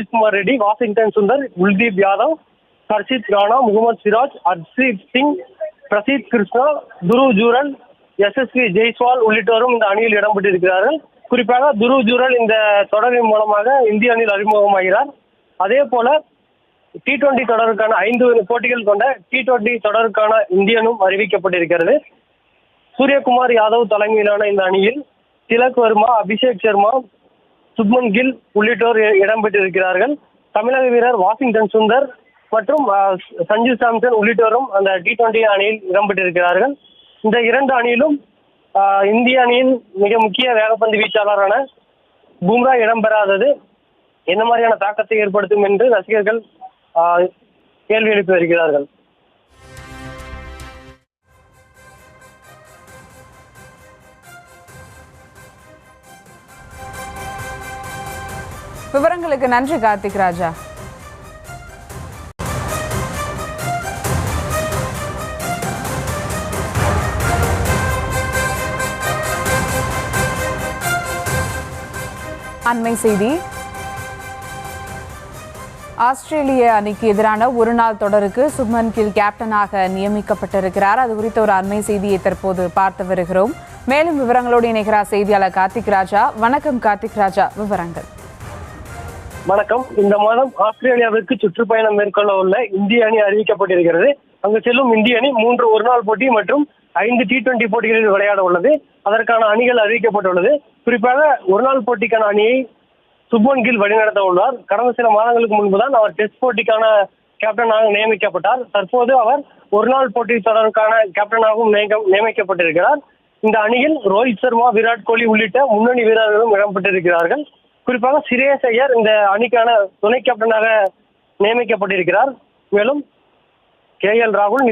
Kumar Reddy Washington Sundar Kuldeep Yadav Harshit Rana Mohammed Siraj Harshit Singh Prasidh Krishna Dhruv Jurel Yashasvi Jaiswal உள்ளிட்டோரும் இந்த அணியில் இடம்பெற்றிருக்கிறார்கள். குறிப்பாக துருவ் ஜூரல் இந்த தொடரின் மூலமாக இந்திய அணியில் அறிமுகமாகிறார். அதே போல டி டுவெண்டி தொடருக்கான ஐந்து போட்டிகள் கொண்ட டி டுவெண்டி தொடருக்கான இந்தியனும் அறிவிக்கப்பட்டிருக்கிறது. சூரியகுமார் யாதவ் தலைமையிலான இந்த அணியில் திலக் வர்மா அபிஷேக் சர்மா சுப்மன் கில் உள்ளிட்டோர் இடம்பெற்றிருக்கிறார்கள். தமிழக வீரர் வாஷிங்டன் சுந்தர் மற்றும் சஞ்சு சாம்சன் உள்ளிட்டோரும் அந்த டி டுவெண்டி அணியில் இடம்பெற்றிருக்கிறார்கள். இந்த இரண்டு அணியிலும் இந்திய அணியின் மிக முக்கிய வேகப்பந்து வீச்சாளரான பும்ரா இடம்பெறாதது. என்ன மாதிரியான தாக்கத்தை ஏற்படுத்தும் என்று ரசிகர்கள் கேள்வி எழுப்பி வருகிறார்கள். விவரங்களுக்கு நன்றி கார்த்திக் ராஜா. அண்மை செய்தி. ஆஸ்திரேலிய அணிக்கு எதிரான ஒருநாள் தொடருக்கு சுப்மன் கில் கேப்டனாக நியமிக்கப்பட்டிருக்கிறார். அது குறித்த ஒரு அண்மை செய்தியை தற்போது பார்த்து வருகிறோம். மேலும் விவரங்களோடு இணைகிறார் செய்தியாளர் கார்த்திக் ராஜா. வணக்கம் கார்த்திக் ராஜா. விவரங்கள். வணக்கம். இந்த மாதம் ஆஸ்திரேலியாவிற்கு சுற்றுப்பயணம் மேற்கொள்ள உள்ள இந்திய அணி அறிவிக்கப்பட்டிருக்கிறது. அங்கு செல்லும் இந்திய அணி மூன்று ஒருநாள் போட்டி மற்றும் ஐந்து டி டுவெண்டி போட்டிகளில் விளையாட உள்ளது. அதற்கான அணிகள் அறிவிக்கப்பட்டுள்ளது. குறிப்பாக ஒருநாள் போட்டிக்கான அணியை சுப்மன் கில் வழிநடத்த உள்ளார். கடந்த சில மாதங்களுக்கு முன்புதான் அவர் டெஸ்ட் போட்டிக்கான கேப்டனாக நியமிக்கப்பட்டார். தற்போது அவர் ஒருநாள் போட்டி தொடருக்கான கேப்டனாகவும் நியமிக்கப்பட்டிருக்கிறார். இந்த அணியில் ரோஹித் சர்மா விராட் கோலி உள்ளிட்ட முன்னணி வீரர்களும் இடம்பெற்றிருக்கிறார்கள். குறிப்பாக சிரேஷ் ஐயர் இந்த அணிக்கான துணை கேப்டனாக நியமிக்கப்பட்டிருக்கிறார். மேலும் கே எல் ராகுல்